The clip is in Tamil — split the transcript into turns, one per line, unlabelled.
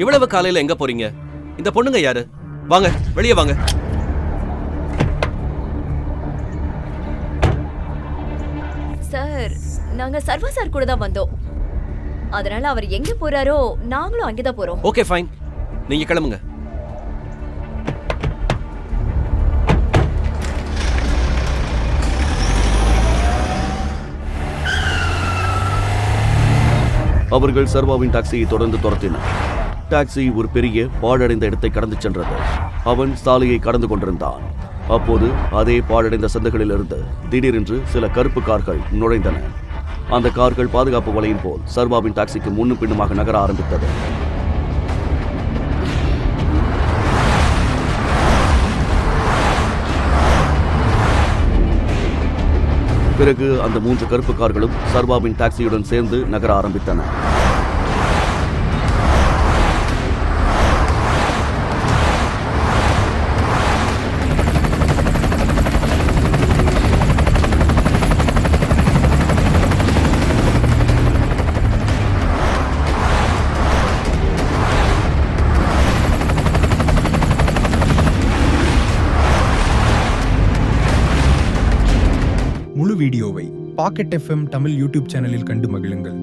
இவ்வளவு காலையில எங்க போறீங்க? இந்த பொண்ணுங்க யாரு? வாங்க வெளியே வாங்க.
சார் நாங்க சர்வா சார் கூட தான் வந்தோம். அதனால அவர் எங்க போறாரோ நாங்களும் அங்கதான் போறோம்.
ஓகே ஃபைன் நீங்க கிளம்புங்க.
அவர்கள் சர்வாவின் டாக்ஸியை தொடர்ந்து துரத்தினர். டாக்ஸி ஒரு பெரிய பாழடைந்த இடத்தை கடந்து சென்றது. அவன் சாலையை கடந்து கொண்டிருந்தான். அப்போது அதே பாழடைந்த சந்துகளிலிருந்து திடீரென்று சில கருப்பு கார்கள் நுழைந்தன. அந்த கார்கள் பாதுகாப்பு வலையின் போல் சர்வாவின் டாக்ஸிக்கு முன்னும் பின்னுமாக நகர ஆரம்பித்தது. பிறகு அந்த மூன்று கருப்பு கார்களும் சர்வாவின் டாக்ஸியுடன் சேர்ந்து நகர ஆரம்பித்தன.
முழு வீடியோவை பாக்கெட் எஃப்எம் தமிழ் யூடியூப் சேனலில் கண்டு மகிழுங்கள்.